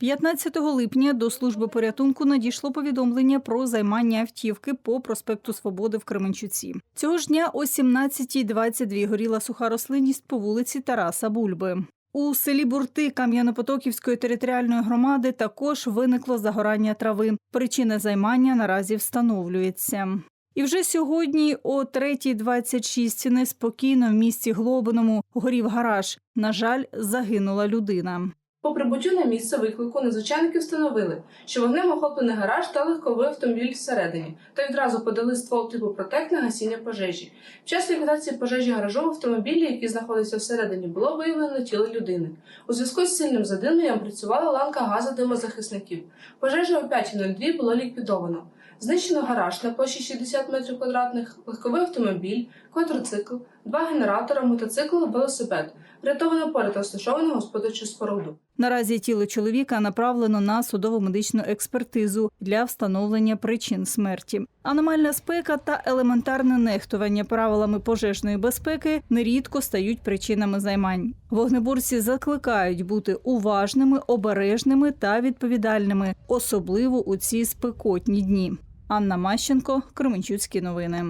15 липня до служби порятунку надійшло повідомлення про займання автівки по проспекту Свободи в Кременчуці. Цього ж дня о 17.22 горіла суха рослинність по вулиці Тараса Бульби. У селі Бурти Кам'янопотоківської територіальної громади також виникло загорання трави. Причина займання наразі встановлюється. І вже сьогодні о 3.26 неспокійно в місті Глобиному горів гараж. На жаль, загинула людина. По прибуттю на місце виклику надзвичайники встановили, що вогнем охоплений гараж та легковий автомобіль всередині, та відразу подали ствол типу протек на гасіння пожежі. В час ліквідації пожежі гаражу в автомобілі, який знаходився всередині, було виявлено тіло людини. У зв'язку з сильним задимленням працювала ланка газодимозахисників. Пожежа о 5.02 було ліквідовано. Знищено гараж на площі 60 метрів квадратних, легковий автомобіль, квадроцикл, два генератора, мотоцикл, велосипед. Врятовано поряд розташовану господарчу споруду. Наразі тіло чоловіка направлено на судово-медичну експертизу для встановлення причин смерті. Аномальна спека та елементарне нехтування правилами пожежної безпеки нерідко стають причинами займань. Вогнеборці закликають бути уважними, обережними та відповідальними, особливо у ці спекотні дні. Анна Мащенко, Кременчуцькі новини.